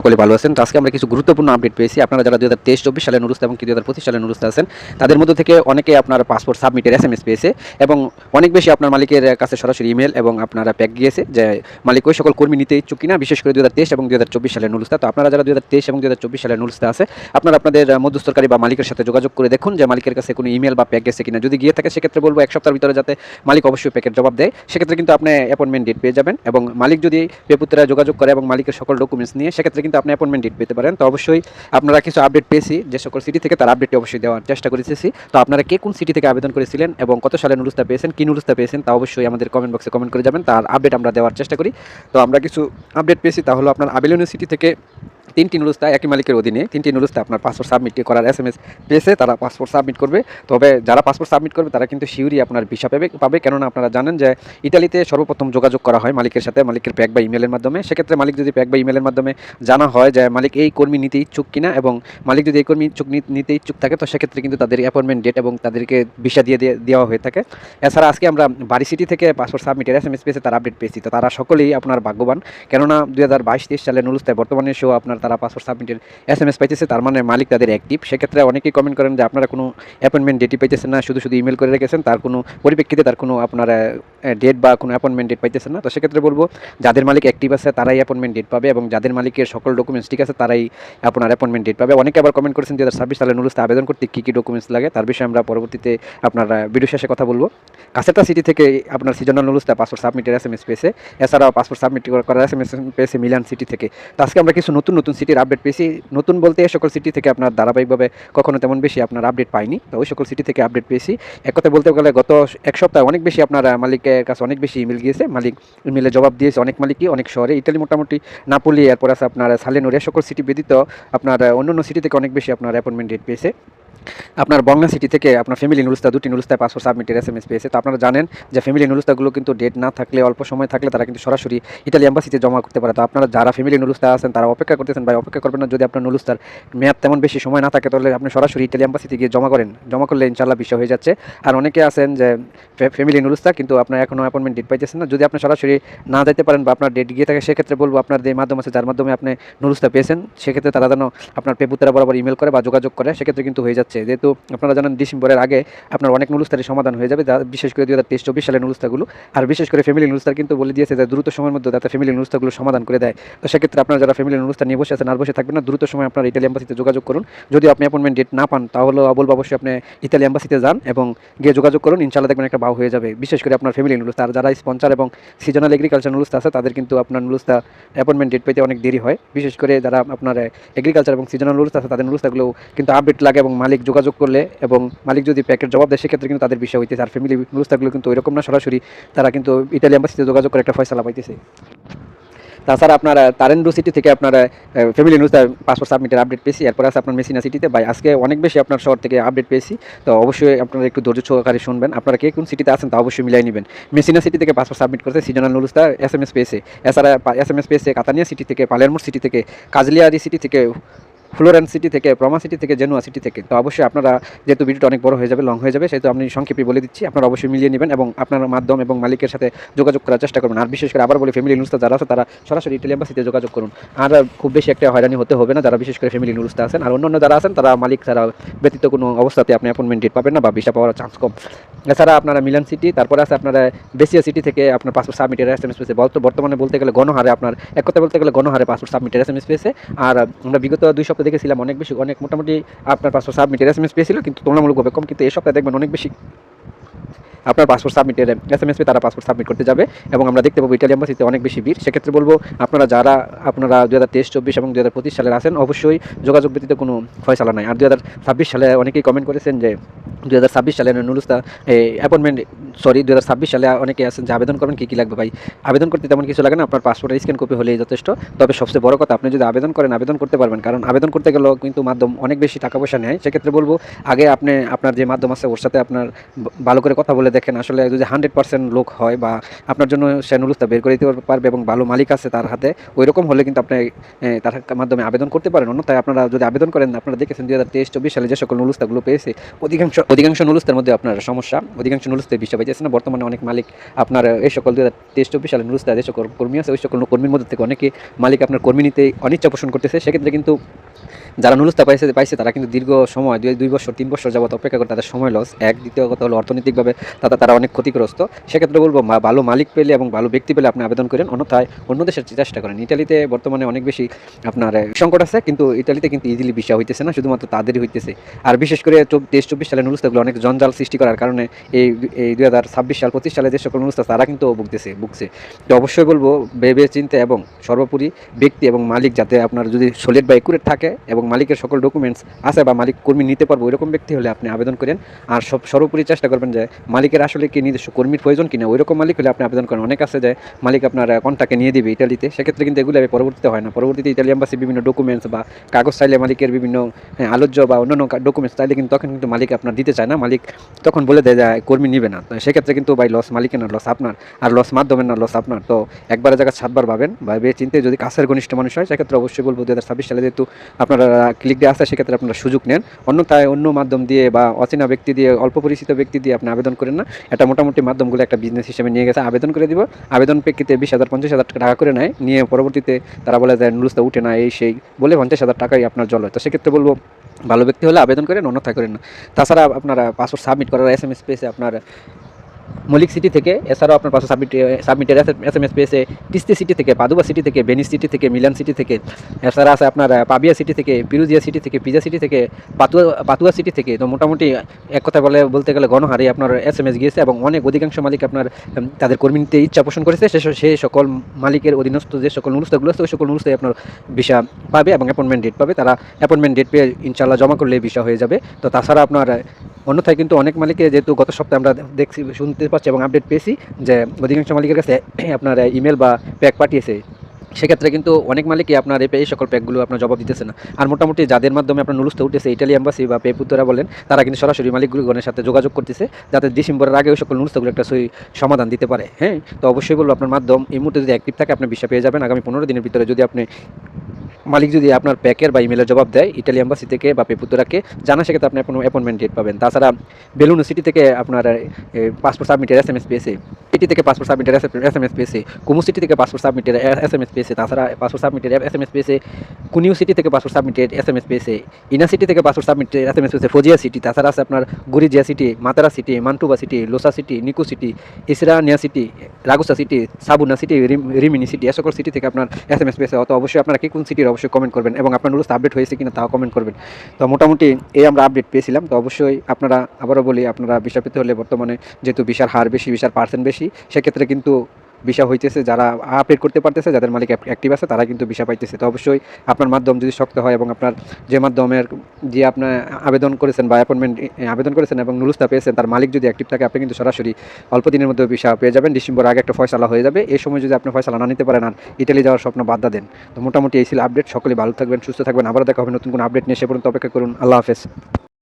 সকলে ভালো আছেন। তো আজকে আমরা কিছু গুরুত্বপূর্ণ আপডেট পেয়েছি। আপনারা যারা দুই হাজার তেইশ, চব্বিশ সালে নুরুস্তা এবং দুই হাজার সালে নুরুস্তা আছেন, তাদের মধ্যে থেকে অনেকে আপনার পাসপোর্ট সাবমিটের এস এম এস পেয়েছে এবং অনেক বেশি আপনার মালিকের কাছে সরাসরি ইমেল এবং আপনারা প্যাক গিয়েছে যে মালিক ওই সকল কর্মী নিতে ইচ্ছুক কিনা, বিশেষ করে দুই হাজার তেইশ এবং দু হাজার চব্বিশ সালে নুরুস্তা। তো আপনারা যারা দুই হাজার তেইশ এবং দুই হাজার চব্বিশ সালের নুরুস্তা আছে, আপনারা আপনাদের মধ্যস্থকারী বা মালিকের সাথে যোগাযোগ করে দেখুন যে মালিকের কাছে কোনো ইমেল বা প্যাক গেছে কিনা। যদি গিয়ে থাকে, সেক্ষেত্রে বলব এক সপ্তাহের ভিতরে যাতে মালিক অবশ্যই প্যাকের জবাব দেয়। সেক্ষেত্রে কিন্তু আপনি অ্যাপয়েন্টমেন্ট ডেট পেয়ে যাবেন এবং মালিক যদি পেপুত্রা যোগাযোগ করে এবং মালিকের সকল ডকুমেন্টস নিয়ে, সেক্ষেত্রে কিন্তু আপনি অ্যাপয়েন্টমেন্ট ডেট পেতে পারেন। তো অবশ্যই আপনারা কিছু আপডেট পেয়েছি, যে সকল সিটি থেকে তার আপডেটটি অবশ্যই দেওয়ার চেষ্টা করেছি তো আপনারা কে কোন সিটি থেকে আবেদন করেছিলেন এবং কত সালে নুরুস্তা পেয়েছেন, কী নুরুস্তা পেয়েছেন, তা অবশ্যই আমাদের কমেন্ট বক্সে কমেন্ট করে যাবেন। তার আপডেট আমরা দেওয়ার চেষ্টা করি। তো আমরা কিছু আপডেট পেয়েছি তাহলে আপনার আবেল ইউনিভার্সিটি থেকে তিনটি নুরুস্তা একই মালিকের অধীনে, তিনটি নুরুস্তা আপনার পাসপোর্ট সাবমিট করার এস এম এস পেয়েছে, তারা পাসপোর্ট সাবমিট করবে। তবে যারা পাসপোর্ট সাবমিট করবে, তারা কিন্তু শিউরি আপনার ভিসা পাবে পাবে। কেননা আপনারা জানেন যে ইতালিতে সর্বপ্রথম যোগাযোগ করা হয় মালিকের সাথে, মালিকের প্যাক বা ইমেলের মাধ্যমে। সেক্ষেত্রে মালিক যদি প্যাক বা ইমেলের মাধ্যমে জানা হয় যে মালিক এই কর্মী নিতে ইচ্ছুক কিনা এবং মালিক যদি এই কর্মী ইচ্ছুক নিতে ইচ্ছুক থাকে, তো সেক্ষেত্রে কিন্তু তাদের অ্যাপয়েন্টমেন্ট ডেট এবং তাদেরকে ভিসা দিয়ে দেওয়া হয়ে থাকে। এছাড়া আজকে আমরা বাড়ি সিটি থেকে পাসপোর্ট সাবমিটের এস এম এস পেয়েছে, তার আপডেট পেয়েছি। তো তারা সকলেই আপনার ভাগ্যবান। কেননা দুই হাজার বাইশ, তেইশ সালে নুরুস্তায় বর্তমানে শো আপনার তারা পাসপোর্ট সাবমিটের এস এম এস পাইতেছে, তার মানে মালিক তাদের অ্যাক্টিভ সেক্ষেত্রে অনেকেই কমেন্ট করেন যে, আপনারা কোনো অ্যাপয়েন্টমেন্ট ডেটই পাইতেছেন না, শুধু শুধু ইমেল করে রেখেছেন, তার কোনো পরিপ্রেক্ষিতে তার কোনো আপনার ডেট বা কোনো অ্যাপয়েন্টমেন্ট ডেট পাইতেছেন না। তো সেক্ষেত্রে বলব, যাদের মালিক অ্যাক্টিভ আছে, তারাই অ্যাপয়েন্টমেন্ট ডেট পাবে এবং যাদের মালিকের সকল ডকুমেন্টস ঠিক আছে, তারাই আপনার অ্যাপয়েন্টমেন্ট ডেট পাবে। অনেকে আবার কমেন্ট করেছেন দু হাজার ছাব্বিশ সালে নুরুস্তে আবেদন করতে কী কী ডকুমেন্টস লাগে? তার বিষয়ে আমরা পরবর্তীতে আপনার ভিডিও শেষে কথা বলব। কাছেটা সিটি থেকে আপনার সিজনাল নুরুস্তা পাসপোর্ট সাবমিটের এস এম এস পেয়েছে। এছাড়াও পাসপোর্ট সাবমিট করার এস এম এস পেয়েছে মিলান সিটি থেকে। তো আজকে আমরা কিছু নতুন নতুন সিটির আপডেট পেয়েছি। নতুন বলতে সকল সিটি থেকে আপনার ধারাবাহিকভাবে কখনো তেমন বেশি আপনার আপডেট পাইনি। তো ওই সকল সিটি থেকে আপডেট পেয়েছি। এক কথা বলতে গেলে গত এক সপ্তাহে অনেক বেশি আপনার মালিকের কাছে অনেক বেশি ইমেল গিয়েছে। মালিক ইমেলে জবাব দিয়েছে অনেক মালিকই, অনেক শহরে। ইটালি মোটামুটি, নাপুলি, এরপর আছে আপনার সালেনুর সকল সিটি ব্যতীত আপনার অন্য অন্য সিটি থেকে অনেক বেশি আপনার অ্যাপয়েন্টমেন্ট ডেট পেয়েছে। আপনার বংলা সিটি থেকে আপনার ফ্যামিলি নুরুস্তা দুটি নুরুস্তায় পাসপোর্ট সাবমিটের এস এম এস পেয়েছে। তো আপনারা জানেন যে ফ্যামিলি নুরুস্তাগুলো কিন্তু ডেট না থাকলে, অল্প সময় থাকলে তারা কিন্তু সরাসরি ইটালি এম্বাসিতে জমা করতে পারে। তো আপনারা যারা ফ্যামিলি নুরুস্তা আছেন, তারা অপেক্ষা করতেছেন, ভাই, অপেক্ষা করবেন না। যদি আপনার নুরুস্তার মেয়াদ তেমন বেশি সময় না থাকে, তাহলে আপনি সরাসরি ইটালি এম্বাসিতে গিয়ে জমা করেন। জমা করলে ইনশাল্লাহ বিষয় হয়ে যাচ্ছে। আর অনেকে আছেন যে ফ্যামিলি নুরুস্তা কিন্তু আপনার এখনও অ্যাপয়েন্টমেন্ট ডেট পাইতেছেন না। যদি আপনি সরাসরি না যেতে পারেন বা আপনার ডেট গিয়ে থাকে, সেক্ষেত্রে বলব আপনার যে মাধ্যম আছে, যার মাধ্যমে আপনি নুরুস্তা পেয়েছেন, সেক্ষেত্রে তারা যেন আপনার পেপুতারা বরাবর ইমেল করে বা যোগাযোগ করে, সেক্ষেত্রে কিন্তু হয়ে যাচ্ছে। যেহেতু আপনারা জানেন ডিসেম্বরের আগে আপনার অনেক নুরুস্তারের সমাধান হয়ে যাবে বিশেষ করে দুই হাজার তেইশ, চব্বিশ সালের নুরুস্তাগুলো আর বিশেষ করে ফ্যামিলি নুরুস্তার কিন্তু বলে দিয়েছে যে, দ্রুত সময়ের মধ্যে যাতে ফ্যামিলি নুরুস্তাগুলো সমাধান করে দেয়। তো সেক্ষেত্রে আপনারা যারা ফ্যামিলি নুরুস্তা নিয়ে বসে আছেন, আর বসে থাকবেন না, দ্রুত সময় আপনার ইটালি এম্বাসিতে যোগাযোগ করুন। যদি আপনি অ্যাপয়েন্টমেন্ট ডেট না পান, তাহলে বলব অবশ্যই আপনি ইতালি এম্বাসিতে যান এবং গিয়ে যোগাযোগ করুন। ইনশাল্লাহ দেখবেন একটা বাউ হয়ে যাবে। বিশেষ করে আপনার ফ্যামিলি নুরুস্তা আর যারা স্পন্সার এবং সিজনাল এগ্রিকালচার নুরুস্তা আছে, তাদের কিন্তু আপনার নুরুস্তা অ্যাপয়েন্টমেন্ট ডেট পেতে অনেক দেরি হয়। বিশেষ করে যারা আপনার এগ্রিকালচার এবং সিজনাল নুরুস্তা আছে, তাদের নুরুস্তাগুলো কিন্তু আপডেট লাগে এবং মালিক যোগাযোগ করলে এবং মালিক যদি প্যাকেট জবাব দেয়, সেক্ষেত্রে কিন্তু তাদের বিষয় হইতেছে। আর ফ্যামিলি নুরুস্তাগুলো কিন্তু এরকম না। সরাসরি তারা কিন্তু ইটালি এম্বাসিতে যোগাযোগ করে একটা ফয়সালা পাইতেছে। তাছাড়া আপনার তারেন্ডু সিটি থেকে আপনার ফ্যামিলি নিউজ পাসপোর্ট সাবমিটের আপডেট পেয়েছি। এরপর আছে আপনার মেসিনা সিটিতে ভাই, আজকে অনেক বেশি আপনার শহর থেকে আপডেট পেয়েছি। তো অবশ্যই আপনারা একটু ধৈর্য সহকারে শুনবেন। আপনারা কে কোন সিটিতে আছেন তা অবশ্যই মিলাই নেবেন। মেসিনা সিটি থেকে পাসপোর্ট সাবমিট করতে সিজনাল নুরুস্তা এস এম এস পেয়েছে। এছাড়া এস এম এস পেয়েছে কাতানিয়া সিটি থেকে পালেরমোর সিটি থেকে কাজলিয়ারি সিটি থেকে ফ্লোরেন্স সিটি থেকে, প্রমা সিটি থেকে, জেনুয়া সিটি থেকে। তো অবশ্যই আপনারা, যেহেতু ভিডিওটা অনেক বড় হয়ে যাবে লং হয়ে যাবে, সেহেতু আমি সংক্ষেপে বলে দিচ্ছি, আপনারা অবশ্যই মিলিয়ে নেবেন এবং আপনার মাধ্যম এবং মালিকের সাথে যোগাযোগ করার চেষ্টা করবেন আর বিশেষ করে আবার বলি ফ্যামিলি নিউজটা যারা আছে, তারা সরাসরি ইটালি এম্বাসিতে যোগাযোগ করুন। আর খুব বেশি একটা হয়রানি হতে হবে না, যারা বিশেষ করে ফ্যামিলি নিউজটা আছেন, আর অন্যান্য যারা আছেন, তারা মালিক ছাড়া ব্যতীত কোনো অবস্থাতে আপনি অ্যাপয়েন্টমেন্ট ডেট পাবেন না বা ভিসা পাওয়ার চান্স কম। এছাড়া আপনারা মিলান সিটি তারপরে আছে আপনারা বেসিয়া সিটি থেকে আপনার পাসপোর্ট সাবমিটের এস এম এস পেয়েছে বর্তমানে বলতে গেলে গণহারে আপনার, এক কথা বলতে গেলে গণহারে পাসপোর্ট সাবমিটের এস এম এস পেয়েছে। আর আমরা বিগত দুই সপ্তাহ দেখেছিলাম অনেক বেশি, অনেক মোটামুটি আপনার পাঁচশো সাবমিটের এস এম এস পেয়েছিল, কিন্তু তুলনামূলকভাবে কম, কিন্তু এই সপ্তাহে দেখবেন অনেক বেশি। আপনার পাসপোর্ট সাবমিটের এস এম এস তারা পাসপোর্ট সাবমিট করতে যাবে এবং আমরা দেখতে পাবো ইটালি এম্বাসিতে অনেক বেশি ভিড়। সেক্ষেত্রে বলব, আপনারা যারা, আপনারা দু হাজার তেইশ, চব্বিশ এবং দু হাজার পঁচিশ সালের আছেন, অবশ্যই যোগাযোগ ব্যতীত কোনো ফয়সালা নাই। আর দু হাজার ছাব্বিশ সালে অনেকেই কমেন্ট করেছেন যে দু হাজার ছাব্বিশ সালে নুরুস্তা অ্যাপয়েন্টমেন্ট সরি দু হাজার ছাব্বিশ সালে অনেকে আছেন যে আবেদন করবেন কী কী লাগবে ভাই? আবেদন করতে তেমন কিছু লাগে না, আপনার পাসপোর্টের স্ক্যান কপি হলেই যথেষ্ট। তবে সবচেয়ে বড় কথা, আপনি যদি আবেদন করেন, আবেদন করতে পারবেন। কারণ আবেদন করতে গেলেও কিন্তু মাধ্যম অনেক বেশি টাকা পয়সা নেয়। সেক্ষেত্রে বলব, আগে আপনি, আপনার যে মাধ্যম আছে, ওর সাথে আপনার ভালো করে কথা বলে বলে দেখেন আসলে যদি হান্ড্রেড পার্সেন্ট লোক হয় বা আপনার জন্য সে বের করে দিতে পারবে এবং ভালো মালিক আছে তার হাতে ওই রকম হলে কিন্তু আপনি তার মাধ্যমে আবেদন করতে পারেন। তাই আপনারা যদি আবেদন করেন, আপনারা দেখেছেন দুই হাজার তেইশ চব্বিশ সালে যে সকল নুরুস্তাগুলো পেয়েছে, অধিকাংশ অধিকাংশ নুরুস্তার মধ্যে আপনার সমস্যা, অধিকাংশ নুরুস্তে বিষয় পাইতেছে না, বর্তমানে অনেক মালিক আপনার এই সকল দুই হাজার তেইশ চব্বিশ সালে নুরুস্তা যে সকল কর্মী আছে, ওই সকল কর্মীর মধ্যে থেকে অনেকে মালিক আপনার কর্মী নিতে অনিচ্ছা পোষণ করতেছে। সেক্ষেত্রে কিন্তু যারা নুলুস্তা পাইছে পাইছে তারা কিন্তু দীর্ঘ সময়, দুই দুই বছর, তিন বছর যাবত অপেক্ষা করে তাদের সময় লস এক, দ্বিতীয় কথা হলো অর্থনৈতিকভাবে তারা তারা অনেক ক্ষতিগ্রস্ত। সেক্ষেত্রে বলব ভালো মালিক পেলে এবং ভালো ব্যক্তি পেলে আপনি আবেদন করেন, অন্যথায় অন্য দেশের চেষ্টা করেন। ইটালিতে বর্তমানে অনেক বেশি আপনার সংকট আছে, কিন্তু ইটালিতে কিন্তু ইজিলি বিষয় হইতেছে না, শুধুমাত্র তাদেরই হইতেছে। আর বিশেষ করে তেইশ চব্বিশ সালে নুরুস্তাগুলো অনেক জঞ্জাল সৃষ্টি করার কারণে এই এই দুই হাজার ছাব্বিশ সাল, পঁচিশ সালে যে সকল নুরুস্তা তারা কিন্তু ভুগতেছে, ভুগছে। তো অবশ্যই বলব, ভেবে চিন্তে এবং সর্বোপরি ব্যক্তি এবং মালিক যাতে আপনার যদি সলিড বা একুরেট থাকে এবং মালিকের সকল ডকুমেন্টস আছে বা মালিক কর্মী নিতে পারব, ওইরকম ব্যক্তি হলে আপনি আবেদন করেন। আর সব, সর্বোপরি চেষ্টা করবেন যে মালিকের আসলে কি নিজস্ব কর্মীর প্রয়োজন কিনা? ওইরকম মালিক হলে আপনি আবেদন করেন। অনেক আছে যে মালিক আপনার কন্টাকে নিয়ে দিবে ইটালিতে সেক্ষেত্রে কিন্তু এগুলো পরবর্তীতে হয় না। পরবর্তীতে ইতালি এম্বাসি বিভিন্ন ডকুমেন্টস বা কাগজ চাইলে মালিকের বিভিন্ন হ্যাঁ, আলোচ্য বা অন্যান্য ডকুমেন্টস চাইলে কিন্তু তখন কিন্তু মালিক আপনার দিতে চায় না। মালিক তখন বলে দেয় যে কর্মী নিবে না। তো সেক্ষেত্রে কিন্তু ভাই লস মালিকের না লস আপনার। আর লস মাধ্যমের না লস আপনার। তো একবারের জায়গায় সাতবার পাবেন। বা বে চিন্তে যদি কাছের ঘনিষ্ঠ মানুষ হয় সেক্ষেত্রে অবশ্যই বলব দু হাজার ছাব্বিশ সালে যেহেতু আপনারা ক্লিক দিয়ে আসে সেক্ষেত্রে আপনারা সুযোগ নেন। অন্যথায় অন্য মাধ্যম দিয়ে বা অচেনা ব্যক্তি দিয়ে অল্প পরিচিত ব্যক্তি দিয়ে আপনি আবেদন করেন না এটা মোটামুটি মাধ্যমগুলো একটা বিজনেস হিসেবে নিয়ে গেছে, আবেদন করে দিব। আবেদন প্রেক্ষিতে বিশ হাজার, পঞ্চাশ হাজার টাকা করে নেয়। নিয়ে পরবর্তীতে তারা বলে যে নুরুস্তা উঠে না, এই সেই। বলে পঞ্চাশ হাজার টাকাই আপনার জল হয়। তো সেক্ষেত্রে বলব, ভালো ব্যক্তি হলে আবেদন করেন অন্যথা করেন না। তাছাড়া আপনারা পাসওয়ার্ড সাবমিট করার এস এম এস পেয়েছে আপনার মলিক সিটি থেকে, এছাড়াও আপনার পাসপোর্ট সাবমিট সাবমিটের এস এম এস পেয়েছে তিস্তি সিটি থেকে, পাদুবা সিটি থেকে, বেনিস সিটি থেকে, মিলান সিটি থেকে, এছাড়া আছে আপনার পাবিয়া সিটি থেকে, পিরুজিয়া সিটি থেকে, পিজা সিটি থেকে, পাতুয়া পাতুয়া সিটি থেকে, তো মোটামুটি এক কথা বলে, বলতে গেলে গণহারে আপনার এস এম এস গিয়েছে এবং অনেক অধিকাংশ মালিক আপনার তাদের কর্মী নিতে ইচ্ছা পোষণ করেছে সেই সকল মালিকের অধীনস্থ, যে সকল নুরুস্তাগুলো আছে ওই সকল নুরুস্তায় আপনার ভিসা পাবে এবং অ্যাপয়েন্টমেন্ট ডেট পাবে। তারা অ্যাপয়েন্টমেন্ট ডেট পেয়ে ইনশাল্লাহ জমা করলে ভিসা হয়ে যাবে। তো তাছাড়া আপনার অন্যথায় কিন্তু অনেক মালিকে যেহেতু গত সপ্তাহে আমরা দেখছি, শুনতে পাচ্ছি এবং আপডেট পেয়েছি যে অধিকাংশ মালিকের কাছে আপনার ইমেল বা প্যাক পাঠিয়েছে। সেক্ষেত্রে কিন্তু অনেক মালিকই আপনার এই সকল প্যাকগুলো আপনার জবাব দিতেছে না। আর মোটামুটি যাদের মাধ্যমে আপনার নুরুস্তে উঠেছে ইটালি এম্বাসি বা পেপুতরা বলেন, তারা কিন্তু সরাসরি মালিকগুলোগণের সাথে যোগাযোগ করতেছে, যাতে ডিসেম্বরের আগে ওই সকল নুরুস্তাগুলো একটা সই সমাধান দিতে পারে। হ্যাঁ তো অবশ্যই বলব আপনার মাধ্যম এই মুহূর্তে যদি অ্যাক্টিভ থাকে, আপনি বিষয় পেয়ে যাবেন। আগামী পনেরো দিনের ভিতরে যদি আপনি মালিক যদি আপনার প্যাকের বা ইমেলের জবাব দেয় ইটালি এম্বাসি থেকে বা পেপুতরাকে জানা, সেক্ষেত্রে আপনি কোনো অ্যাপয়েন্টমেন্ট ডেট পাবেন। তাছাড়া বেলুন সিটি থেকে আপনার পাসপোর্ট সাবমিটের এস এম এস পেয়েছে। সিটি থেকে পাসপোর্ট সাবমিটের এস এম এস পেয়েছে। কুমু সিটি থেকে পাসপোর্ট সাবমিটের এস এম এস পেয়েছে। তাছাড়া পাসপোর্ট সাবমিটের এস এম এস পেয়েছে। কুনিউ সিটি থেকে পাসপোর্ট সাবমিটের এস এম এস পেয়েছে। ইনা সিটি থেকে পাসপোর্ট সাবমিটের এস এম এস পেয়েছে ফজিয়া সিটি তাছাড়া আছে আপনার Gorizia city Matera city Mantua city লোসা city Nico city Isernia city Ragusa city সাবুনা city রিম- রিমিনি সিটি এ সকল সিটি থেকে আপনার এস এম এস পেয়েছে। অত অবশ্যই আপনারা কি কোন সিটির অবশ্যই কমেন্ট করবেন এবং আপনার রুলস আপডেট হয়েছে কিনা তাও কমেন্ট করবেন। তো মোটামুটি এই আমরা আপডেট পেয়েছিলাম। তো অবশ্যই আপনারা, আবারও বলি, আপনারা বিষয় পেতে হলে বর্তমানে যেহেতু বিশাল হার বেশি, বিশাল পার্সেন্ট বেশি, সেক্ষেত্রে কিন্তু বিষয় হইতেছে, যারা আপডেট করতে পারতেছে, যাদের মালিক অ্যাক্টিভ আছে, তারা কিন্তু বিষয় পাইতেছে। তো অবশ্যই আপনার মাধ্যম যদি শক্ত হয় এবং আপনার যে মাধ্যমের যে আপনার আবেদন করেছেন বা অ্যাপয়েন্টমেন্ট আবেদন করেছেন এবং নুরুস্তা পেয়েছেন, তার মালিক যদি অ্যাক্টিভ থাকে, আপনি কিন্তু সরাসরি অল্প দিনের মধ্যে বিষয় পেয়ে যাবেন। ডিসেম্বর আগে একটা ফয়সালা হয়ে যাবে। এই সময় যদি আপনি ফয়সালা না নিতে পারেন, আর ইটালি যাওয়ার স্বপ্ন বাদ দেন। তো মোটামুটি এই ছিল আপডেট সকলে ভালো থাকবেন, সুস্থ থাকবেন। আবার দেখা হবে নতুন কোনো আপডেট নিয়ে, সে পর্যন্ত অপেক্ষা করুন। আল্লাহ হাফেজ।